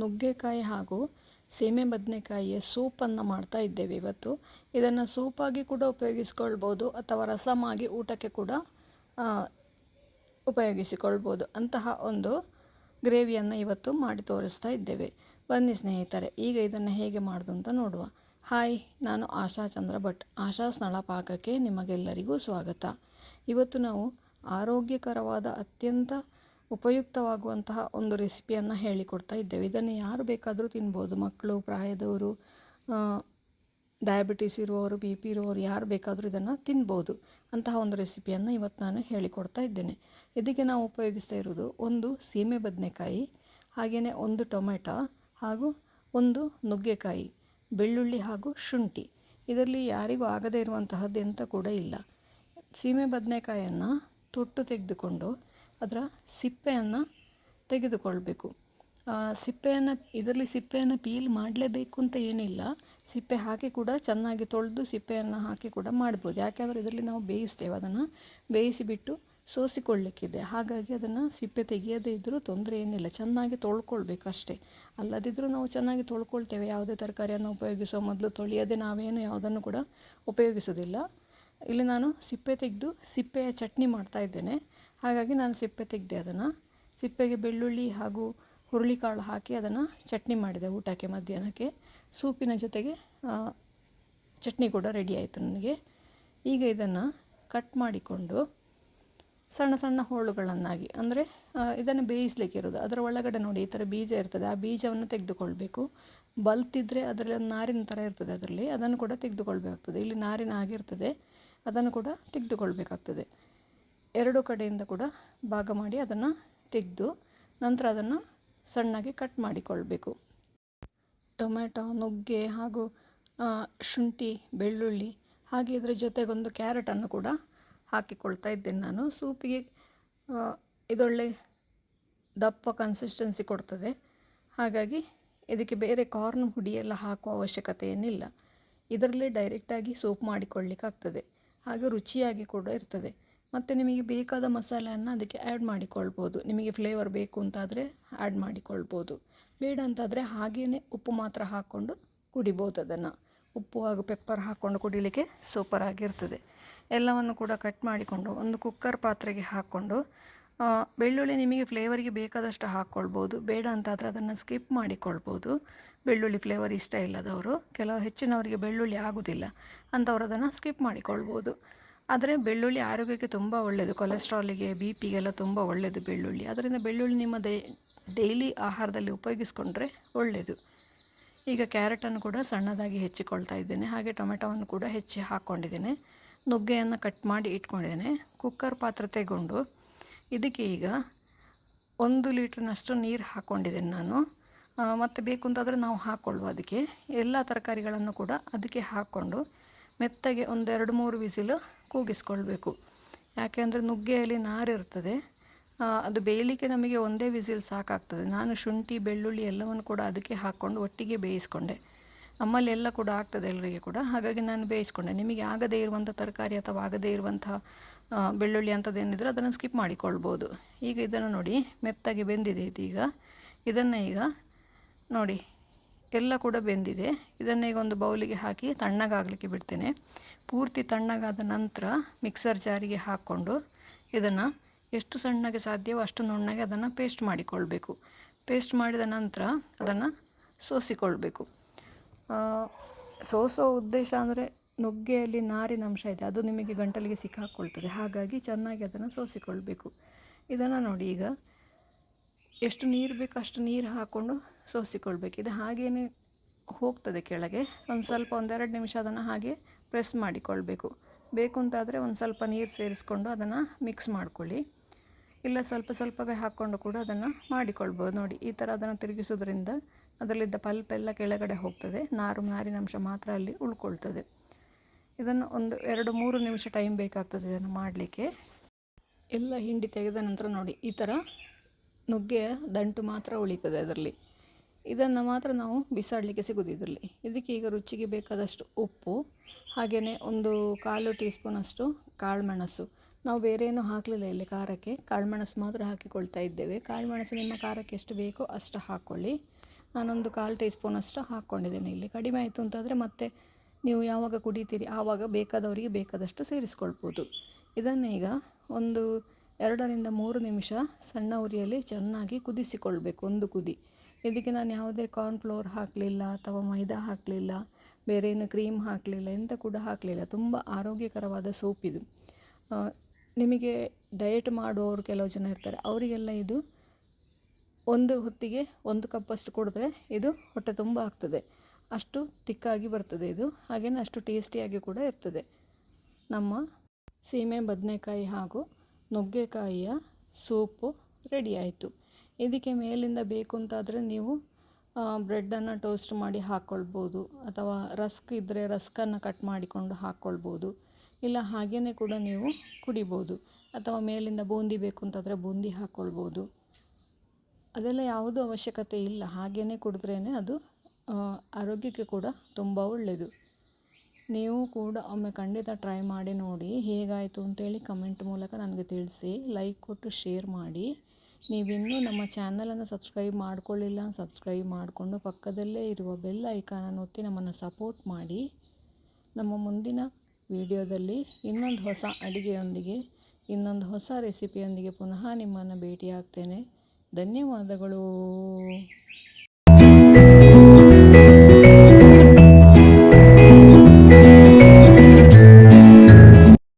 ನುಗ್ಗೆಕಾಯಿ ಹಾಗೂ ಸೀಮೆ ಬದನೆಕಾಯಿಯ ಸೂಪನ್ನು ಮಾಡ್ತಾ ಇದ್ದೇವೆ ಇವತ್ತು. ಇದನ್ನು ಸೂಪಾಗಿ ಕೂಡ ಉಪಯೋಗಿಸ್ಕೊಳ್ಬೋದು ಅಥವಾ ರಸಮಾಗಿ ಊಟಕ್ಕೆ ಕೂಡ ಉಪಯೋಗಿಸಿಕೊಳ್ಬೋದು. ಅಂತಹ ಒಂದು ಗ್ರೇವಿಯನ್ನು ಇವತ್ತು ಮಾಡಿ ತೋರಿಸ್ತಾ ಇದ್ದೇವೆ. ಬನ್ನಿ ಸ್ನೇಹಿತರೆ, ಈಗ ಇದನ್ನು ಹೇಗೆ ಮಾಡೋದು ಅಂತ ನೋಡುವ. ಹಾಯ್, ನಾನು ಆಶಾ ಚಂದ್ರ ಭಟ್. ಆಶಾ ಸ್ನಳ ಪಾಕಕ್ಕೆ ನಿಮಗೆಲ್ಲರಿಗೂ ಸ್ವಾಗತ. ಇವತ್ತು ನಾವು ಆರೋಗ್ಯಕರವಾದ ಅತ್ಯಂತ ಉಪಯುಕ್ತವಾಗುವಂತಹ ಒಂದು ರೆಸಿಪಿಯನ್ನು ಹೇಳಿಕೊಡ್ತಾ ಇದ್ದೇವೆ. ಇದನ್ನು ಯಾರು ಬೇಕಾದರೂ ತಿನ್ಬೋದು. ಮಕ್ಕಳು, ಪ್ರಾಯದವರು ಡಯಾಬಿಟೀಸ್ ಇರುವವರು ಬಿ ಪಿ ಇರುವವರು ಯಾರು ಬೇಕಾದರೂ ಇದನ್ನು ತಿನ್ಬೋದು. ಅಂತಹ ಒಂದು ರೆಸಿಪಿಯನ್ನು ಇವತ್ತು ನಾನು ಹೇಳಿಕೊಡ್ತಾ ಇದ್ದೇನೆ. ಇದಕ್ಕೆ ನಾವು ಉಪಯೋಗಿಸ್ತಾ ಇರೋದು ಒಂದು ಸೀಮೆ ಬದನೆಕಾಯಿ ಹಾಗೆಯೇ ಒಂದು ಟೊಮೆಟೊ ಹಾಗೂ ಒಂದು ನುಗ್ಗೆಕಾಯಿ, ಬೆಳ್ಳುಳ್ಳಿ ಹಾಗೂ ಶುಂಠಿ. ಇದರಲ್ಲಿ ಯಾರಿಗೂ ಆಗದೇ ಇರುವಂತಹದ್ದು ಎಂತ ಕೂಡ ಇಲ್ಲ. ಸೀಮೆ ಬದನೆಕಾಯನ್ನು ತೊಟ್ಟು ತೆಗೆದುಕೊಂಡು ಅದರ ಸಿಪ್ಪೆಯನ್ನು ತೆಗೆದುಕೊಳ್ಬೇಕು. ಸಿಪ್ಪೆಯನ್ನು, ಇದರಲ್ಲಿ ಸಿಪ್ಪೆಯನ್ನು ಪೀಲ್ ಮಾಡಲೇಬೇಕು ಅಂತ ಏನಿಲ್ಲ. ಸಿಪ್ಪೆ ಹಾಕಿ ಕೂಡ ಚೆನ್ನಾಗಿ ತೊಳೆದು ಸಿಪ್ಪೆಯನ್ನು ಹಾಕಿ ಕೂಡ ಮಾಡ್ಬೋದು. ಯಾಕೆಂದರೆ ಇದರಲ್ಲಿ ನಾವು ಬೇಯಿಸ್ತೇವೆ, ಅದನ್ನು ಬೇಯಿಸಿಬಿಟ್ಟು ಸೋಸಿಕೊಳ್ಳಿಕ್ಕಿದೆ. ಹಾಗಾಗಿ ಅದನ್ನು ಸಿಪ್ಪೆ ತೆಗೆಯದೇ ಇದ್ದರೂ ತೊಂದರೆ ಏನಿಲ್ಲ. ಚೆನ್ನಾಗಿ ತೊಳ್ಕೊಳ್ಬೇಕು ಅಷ್ಟೇ. ಅಲ್ಲದಿದ್ದರೂ ನಾವು ಚೆನ್ನಾಗಿ ತೊಳ್ಕೊಳ್ತೇವೆ. ಯಾವುದೇ ತರಕಾರಿಯನ್ನು ಉಪಯೋಗಿಸೋ ಮೊದಲು ತೊಳೆಯದೆ ನಾವೇನು ಯಾವುದನ್ನು ಕೂಡ ಉಪಯೋಗಿಸೋದಿಲ್ಲ ಇಲ್ಲಿ ನಾನು ಸಿಪ್ಪೆ ತೆಗೆದು ಸಿಪ್ಪೆಯ ಚಟ್ನಿ ಮಾಡ್ತಾ ಇದ್ದೇನೆ. ಹಾಗಾಗಿ ನಾನು ಸಿಪ್ಪೆ ತೆಗೆದೆ ಅದನ್ನು. ಸಿಪ್ಪೆಗೆ ಬೆಳ್ಳುಳ್ಳಿ ಹಾಗೂ ಹುರುಳಿಕಾಳು ಹಾಕಿ ಅದನ್ನು ಚಟ್ನಿ ಮಾಡಿದೆ ಊಟಕ್ಕೆ ಮಧ್ಯಾಹ್ನಕ್ಕೆ. ಸೂಪಿನ ಜೊತೆಗೆ ಚಟ್ನಿ ಕೂಡ ರೆಡಿ ಆಯಿತು ನನಗೆ. ಈಗ ಇದನ್ನು ಕಟ್ ಮಾಡಿಕೊಂಡು ಸಣ್ಣ ಸಣ್ಣ ಹೋಳುಗಳನ್ನಾಗಿ, ಅಂದರೆ ಇದನ್ನು ಬೇಯಿಸ್ಲಿಕ್ಕೆ ಇರೋದು. ಅದರ ಒಳಗಡೆ ನೋಡಿ, ಈ ಥರ ಬೀಜ ಇರ್ತದೆ. ಆ ಬೀಜವನ್ನು ತೆಗೆದುಕೊಳ್ಬೇಕು. ಬಲ್ತಿದ್ರೆ ಅದರಲ್ಲಿ ಒಂದು ನಾರಿನ ಥರ ಇರ್ತದೆ ಅದರಲ್ಲಿ. ಅದನ್ನು ಕೂಡ ತೆಗೆದುಕೊಳ್ಬೇಕಾಗ್ತದೆ. ಇಲ್ಲಿ ನಾರಿನ ಆಗಿರ್ತದೆ ಅದನ್ನು ಕೂಡ ತೆಗೆದುಕೊಳ್ಬೇಕಾಗ್ತದೆ. ಎರಡು ಕಡೆಯಿಂದ ಕೂಡ ಭಾಗ ಮಾಡಿ ಅದನ್ನು ತೆಗೆದು ನಂತರ ಅದನ್ನು ಸಣ್ಣಗೆ ಕಟ್ ಮಾಡಿಕೊಳ್ಬೇಕು. ಟೊಮೆಟೊ ನುಗ್ಗೆ ಹಾಗೂ ಶುಂಠಿ, ಬೆಳ್ಳುಳ್ಳಿ ಹಾಗೆ ಇದರ ಜೊತೆಗೊಂದು ಕ್ಯಾರೆಟನ್ನು ಕೂಡ ಹಾಕಿಕೊಳ್ತಾ ಇದ್ದೇನೆ ನಾನು. ಸೂಪಿಗೆ ಇದೊಳ್ಳೆ ದಪ್ಪ ಕನ್ಸಿಸ್ಟೆನ್ಸಿ ಕೊಡ್ತದೆ. ಹಾಗಾಗಿ ಇದಕ್ಕೆ ಬೇರೆ ಕಾರ್ನ್ ಹುಡಿ ಎಲ್ಲ ಹಾಕುವ ಅವಶ್ಯಕತೆ ಏನಿಲ್ಲ ಇದರಲ್ಲೇ ಡೈರೆಕ್ಟಾಗಿ ಸೂಪ್ ಮಾಡಿಕೊಳ್ಳಿಕ್ಕಾಗ್ತದೆ. ಹಾಗೆ ರುಚಿಯಾಗಿ ಕೂಡ ಇರ್ತದೆ. ಮತ್ತು ನಿಮಗೆ ಬೇಕಾದ ಮಸಾಲೆಯನ್ನು ಅದಕ್ಕೆ ಆ್ಯಡ್ ಮಾಡಿಕೊಳ್ಬೋದು. ನಿಮಗೆ ಫ್ಲೇವರ್ ಬೇಕು ಅಂತಾದರೆ ಆ್ಯಡ್ ಮಾಡಿಕೊಳ್ಬೋದು. ಬೇಡ ಅಂತಾದರೆ ಹಾಗೇ ಉಪ್ಪು ಮಾತ್ರ ಹಾಕ್ಕೊಂಡು ಕುಡಿಬೋದು ಅದನ್ನು. ಉಪ್ಪು ಹಾಗೂ ಪೆಪ್ಪರ್ ಹಾಕ್ಕೊಂಡು ಕುಡಿಲಿಕ್ಕೆ ಸೂಪರ್ ಆಗಿರ್ತದೆ. ಎಲ್ಲವನ್ನು ಕೂಡ ಕಟ್ ಮಾಡಿಕೊಂಡು ಒಂದು ಕುಕ್ಕರ್ ಪಾತ್ರೆಗೆ ಹಾಕ್ಕೊಂಡು ಬೆಳ್ಳುಳ್ಳಿ ನಿಮಗೆ ಫ್ಲೇವರಿಗೆ ಬೇಕಾದಷ್ಟು ಹಾಕ್ಕೊಳ್ಬೋದು. ಬೇಡ ಅಂತಾದರೆ ಅದನ್ನು ಸ್ಕಿಪ್ ಮಾಡಿಕೊಳ್ಬೋದು. ಬೆಳ್ಳುಳ್ಳಿ ಫ್ಲೇವರ್ ಇಷ್ಟ ಇಲ್ಲದವರು, ಕೆಲವು ಹೆಚ್ಚಿನವರಿಗೆ ಬೆಳ್ಳುಳ್ಳಿ ಆಗೋದಿಲ್ಲ ಅಂಥವ್ರು ಅದನ್ನು ಸ್ಕಿಪ್ ಮಾಡಿಕೊಳ್ಬೋದು. ಆದರೆ ಬೆಳ್ಳುಳ್ಳಿ ಆರೋಗ್ಯಕ್ಕೆ ತುಂಬ ಒಳ್ಳೆಯದು ಕೊಲೆಸ್ಟ್ರಾಲಿಗೆ ಬಿ ಪಿಗೆಲ್ಲ ತುಂಬ ಒಳ್ಳೆಯದು ಬೆಳ್ಳುಳ್ಳಿ. ಅದರಿಂದ ಬೆಳ್ಳುಳ್ಳಿ ನಿಮ್ಮ ದೇ ಡೈಲಿ ಆಹಾರದಲ್ಲಿ ಉಪಯೋಗಿಸ್ಕೊಂಡ್ರೆ ಒಳ್ಳೆಯದು ಈಗ ಕ್ಯಾರೆಟನ್ನು ಕೂಡ ಸಣ್ಣದಾಗಿ ಹೆಚ್ಚಿಕೊಳ್ತಾ ಇದ್ದೇನೆ. ಹಾಗೆ ಟೊಮೆಟೊವನ್ನು ಕೂಡ ಹೆಚ್ಚಿ ಹಾಕ್ಕೊಂಡಿದ್ದೇನೆ. ನುಗ್ಗೆಯನ್ನು ಕಟ್ ಮಾಡಿ ಇಟ್ಕೊಂಡಿದ್ದೇನೆ. ಕುಕ್ಕರ್ ಪಾತ್ರೆ ತೆಗೊಂಡು ಇದಕ್ಕೆ ಈಗ ಒಂದು ಲೀಟ್ರ್ನಷ್ಟು ನೀರು ಹಾಕ್ಕೊಂಡಿದ್ದೇನೆ ನಾನು. ಮತ್ತು ಬೇಕು ಅಂತಾದರೆ ನಾವು ಹಾಕ್ಕೊಳ್ಳುವ ಅದಕ್ಕೆ. ಎಲ್ಲ ತರಕಾರಿಗಳನ್ನು ಕೂಡ ಅದಕ್ಕೆ ಹಾಕ್ಕೊಂಡು ಮೆತ್ತಗೆ ಒಂದೆರಡು ಮೂರು ವಿಸಿಲು ಕೂಗಿಸ್ಕೊಳ್ಬೇಕು. ಯಾಕೆಂದರೆ ನುಗ್ಗೆಯಲ್ಲಿ ನಾರಿರ್ತದೆ. ಅದು ಬೇಯಲಿಕ್ಕೆ ನಮಗೆ ಒಂದೇ ವಿಸಿಲ್ ಸಾಕಾಗ್ತದೆ. ನಾನು ಶುಂಠಿ, ಬೆಳ್ಳುಳ್ಳಿ ಎಲ್ಲವನ್ನು ಕೂಡ ಅದಕ್ಕೆ ಹಾಕ್ಕೊಂಡು ಒಟ್ಟಿಗೆ ಬೇಯಿಸ್ಕೊಂಡೆ. ನಮ್ಮಲ್ಲಿ ಎಲ್ಲ ಕೂಡ ಆಗ್ತದೆ ಎಲ್ಲರಿಗೆ ಕೂಡ. ಹಾಗಾಗಿ ನಾನು ಬೇಯಿಸ್ಕೊಂಡೆ. ನಿಮಗೆ ಆಗದೇ ಇರುವಂಥ ತರಕಾರಿ ಅಥವಾ ಆಗದೇ ಇರುವಂಥ ಬೆಳ್ಳುಳ್ಳಿ ಅಂಥದ್ದೇನಿದ್ರೆ ಅದನ್ನು ಸ್ಕಿಪ್ ಮಾಡಿಕೊಳ್ಬೋದು. ಈಗ ಇದನ್ನು ನೋಡಿ, ಮೆತ್ತಗೆ ಬೆಂದಿದೆ ಇದೀಗ ಇದನ್ನು ಈಗ ನೋಡಿ, ಎಲ್ಲ ಕೂಡ ಬೆಂದಿದೆ. ಇದನ್ನು ಈಗ ಒಂದು ಬೌಲಿಗೆ ಹಾಕಿ ತಣ್ಣಗಾಗಲಿಕ್ಕೆ ಬಿಡ್ತೇನೆ. ಪೂರ್ತಿ ತಣ್ಣಗಾದ ನಂತರ ಮಿಕ್ಸರ್ ಜಾರಿಗೆ ಹಾಕ್ಕೊಂಡು ಇದನ್ನು ಎಷ್ಟು ಸಣ್ಣಗೆ ಸಾಧ್ಯವೋ ಅಷ್ಟು ನುಣ್ಣಗೆ ಅದನ್ನು ಪೇಸ್ಟ್ ಮಾಡಿಕೊಳ್ಬೇಕು. ಪೇಸ್ಟ್ ಮಾಡಿದ ನಂತರ ಅದನ್ನು ಸೋಸಿಕೊಳ್ಬೇಕು. ಸೋಸೋ ಉದ್ದೇಶ ಅಂದರೆ ನುಗ್ಗೆಯಲ್ಲಿ ನಾರಿನ ಅಂಶ ಇದೆ, ಅದು ನಿಮಗೆ ಗಂಟಲಿಗೆ ಸಿಕ್ಕಾಕ್ಕೊಳ್ತದೆ ಹಾಗಾಗಿ ಚೆನ್ನಾಗಿ ಅದನ್ನು ಸೋಸಿಕೊಳ್ಬೇಕು. ಇದನ್ನು ನೋಡಿ ಈಗ ಎಷ್ಟು ನೀರು ಬೇಕು ಅಷ್ಟು ನೀರು ಹಾಕ್ಕೊಂಡು ಸೋಸಿಕೊಳ್ಬೇಕು. ಇದು ಹಾಗೇನೆ ಹೋಗ್ತದೆ ಕೆಳಗೆ. ಒಂದು ಸ್ವಲ್ಪ ಒಂದೆರಡು ನಿಮಿಷ ಅದನ್ನು ಹಾಗೆ ಪ್ರೆಸ್ ಮಾಡಿಕೊಳ್ಬೇಕು. ಬೇಕು ಅಂತಾದರೆ ಒಂದು ಸ್ವಲ್ಪ ನೀರು ಸೇರಿಸ್ಕೊಂಡು ಅದನ್ನು ಮಿಕ್ಸ್ ಮಾಡ್ಕೊಳ್ಳಿ. ಇಲ್ಲ ಸ್ವಲ್ಪ ಸ್ವಲ್ಪವೇ ಹಾಕ್ಕೊಂಡು ಕೂಡ ಅದನ್ನು ಮಾಡಿಕೊಳ್ಬೋದು ನೋಡಿ. ಈ ಥರ ಅದನ್ನು ತಿರುಗಿಸೋದ್ರಿಂದ ಅದರಲ್ಲಿದ್ದ ಪಲ್ಪ್ ಎಲ್ಲ ಕೆಳಗಡೆ ಹೋಗ್ತದೆ. ನಾರು ನಾರಿನಂಶ ಮಾತ್ರ ಅಲ್ಲಿ ಉಳ್ಕೊಳ್ತದೆ. ಇದನ್ನು ಒಂದು ಎರಡು ಮೂರು ನಿಮಿಷ ಟೈಮ್ ಬೇಕಾಗ್ತದೆ ಇದನ್ನು ಮಾಡಲಿಕ್ಕೆ. ಎಲ್ಲ ಹಿಂಡಿ ತೆಗೆದ ನಂತರ ನೋಡಿ, ಈ ಥರ ನುಗ್ಗೆಯ ದಂಟು ಮಾತ್ರ ಉಳಿತದೆ ಅದರಲ್ಲಿ. ಇದನ್ನು ಮಾತ್ರ ನಾವು ಬಿಸಾಡಲಿಕ್ಕೆ ಸಿಗೋದು ಇದರಲ್ಲಿ ಇದಕ್ಕೆ ಈಗ ರುಚಿಗೆ ಬೇಕಾದಷ್ಟು ಉಪ್ಪು, ಹಾಗೆಯೇ ಒಂದು ಕಾಲು ಟೀ ಸ್ಪೂನಷ್ಟು ಕಾಳುಮೆಣಸು. ನಾವು ಬೇರೆ ಏನೂ ಹಾಕಲಿಲ್ಲ ಇಲ್ಲಿ ಖಾರಕ್ಕೆ. ಕಾಳುಮೆಣಸು ಮಾತ್ರ ಹಾಕಿಕೊಳ್ತಾ ಇದ್ದೇವೆ. ಕಾಳುಮೆಣಸು ನಿಮ್ಮ ಖಾರಕ್ಕೆ ಎಷ್ಟು ಬೇಕೋ ಅಷ್ಟು ಹಾಕ್ಕೊಳ್ಳಿ ನಾನೊಂದು ಕಾಲು ಟೀ ಸ್ಪೂನಷ್ಟು ಹಾಕ್ಕೊಂಡಿದ್ದೇನೆ ಇಲ್ಲಿ. ಕಡಿಮೆ ಆಯಿತು ಅಂತಾದರೆ ಮತ್ತೆ ನೀವು ಯಾವಾಗ ಕುಡಿತೀರಿ, ಆವಾಗ ಬೇಕಾದವರಿಗೆ ಬೇಕಾದಷ್ಟು ಸೇರಿಸ್ಕೊಳ್ಬೋದು. ಇದನ್ನು ಈಗ ಒಂದು ಎರಡರಿಂದ ಮೂರು ನಿಮಿಷ ಸಣ್ಣ ಉರಿಯಲ್ಲಿ ಚೆನ್ನಾಗಿ ಕುದಿಸಿಕೊಳ್ಬೇಕು ಒಂದು ಕುದಿ. ಇದಕ್ಕೆ ನಾನು ಯಾವುದೇ ಕಾರ್ನ್ಫ್ಲೋರ್ ಹಾಕಲಿಲ್ಲ ಅಥವಾ ಮೈದಾ ಹಾಕಲಿಲ್ಲ, ಬೇರೆ ಏನು ಕ್ರೀಮ್ ಹಾಕಲಿಲ್ಲ, ಎಂತ ಕೂಡ ಹಾಕಲಿಲ್ಲ. ತುಂಬ ಆರೋಗ್ಯಕರವಾದ ಸೂಪ್ ಇದು. ನಿಮಗೆ ಡಯಟ್ ಮಾಡುವವರು ಕೆಲವು ಜನ ಇರ್ತಾರೆ. ಅವರಿಗೆಲ್ಲ ಇದು ಒಂದು ಹೊತ್ತಿಗೆ ಒಂದು ಕಪ್ಪಷ್ಟು ಕುಡಿದ್ರೆ ಇದು ಹೊಟ್ಟೆ ತುಂಬ ಆಗ್ತದೆ. ಅಷ್ಟು ತಿಕ್ಕಾಗಿ ಬರ್ತದೆ ಇದು. ಹಾಗೆಯೇ ಅಷ್ಟು ಟೇಸ್ಟಿಯಾಗಿ ಕೂಡ ಇರ್ತದೆ. ನಮ್ಮ ಸೀಮೆ ಬದನೆಕಾಯಿ ಹಾಗೂ ನುಗ್ಗೆಕಾಯಿಯ ಸೂಪು ರೆಡಿ ಆಯಿತು. ಇದಕ್ಕೆ ಮೇಲಿಂದ ಬೇಕು ಅಂತಾದರೆ ನೀವು ಬ್ರೆಡ್ಡನ್ನು ಟೋಸ್ಟ್ ಮಾಡಿ ಹಾಕ್ಕೊಳ್ಬೋದು ಅಥವಾ ರಸ್ಕ್ ಇದ್ದರೆ ರಸ್ಕನ್ನು ಕಟ್ ಮಾಡಿಕೊಂಡು ಹಾಕ್ಕೊಳ್ಬೋದು ಇಲ್ಲ ಹಾಗೆಯೇ ಕೂಡ ನೀವು ಕುಡಿಬೋದು, ಅಥವಾ ಮೇಲಿಂದ ಬೂಂದಿ ಬೇಕು ಅಂತಾದರೆ ಬೂಂದಿ ಹಾಕ್ಕೊಳ್ಬೋದು ಅದೆಲ್ಲ ಯಾವುದೂ ಅವಶ್ಯಕತೆ ಇಲ್ಲ ಹಾಗೆಯೇ ಕುಡಿದ್ರೇ ಅದು ಆರೋಗ್ಯಕ್ಕೆ ಕೂಡ ತುಂಬ ಒಳ್ಳೆಯದು ನೀವು ಕೂಡ ಒಮ್ಮೆ ಖಂಡಿತ ಟ್ರೈ ಮಾಡಿ ನೋಡಿ ಹೇಗಾಯಿತು ಅಂತೇಳಿ ಕಮೆಂಟ್ ಮೂಲಕ ನನಗೆ ತಿಳಿಸಿ, ಲೈಕ್ ಕೊಟ್ಟು ಶೇರ್ ಮಾಡಿ. ನೀವಿನ್ನೂ ನಮ್ಮ ಚಾನಲನ್ನು ಸಬ್ಸ್ಕ್ರೈಬ್ ಮಾಡ್ಕೊಳ್ಳಿಲ್ಲ ಸಬ್ಸ್ಕ್ರೈಬ್ ಮಾಡಿಕೊಂಡು ಪಕ್ಕದಲ್ಲೇ ಇರುವ ಬೆಲ್ ಐಕಾನನ್ನು ಒತ್ತಿ ನಮ್ಮನ್ನು ಸಪೋರ್ಟ್ ಮಾಡಿ. ನಮ್ಮ ಮುಂದಿನ ವಿಡಿಯೋದಲ್ಲಿ ಇನ್ನೊಂದು ಹೊಸ ಅಡುಗೆಯೊಂದಿಗೆ, ಇನ್ನೊಂದು ಹೊಸ ರೆಸಿಪಿಯೊಂದಿಗೆ ಪುನಃ ನಿಮ್ಮನ್ನು ಭೇಟಿಯಾಗ್ತೇನೆ. ಧನ್ಯವಾದಗಳು.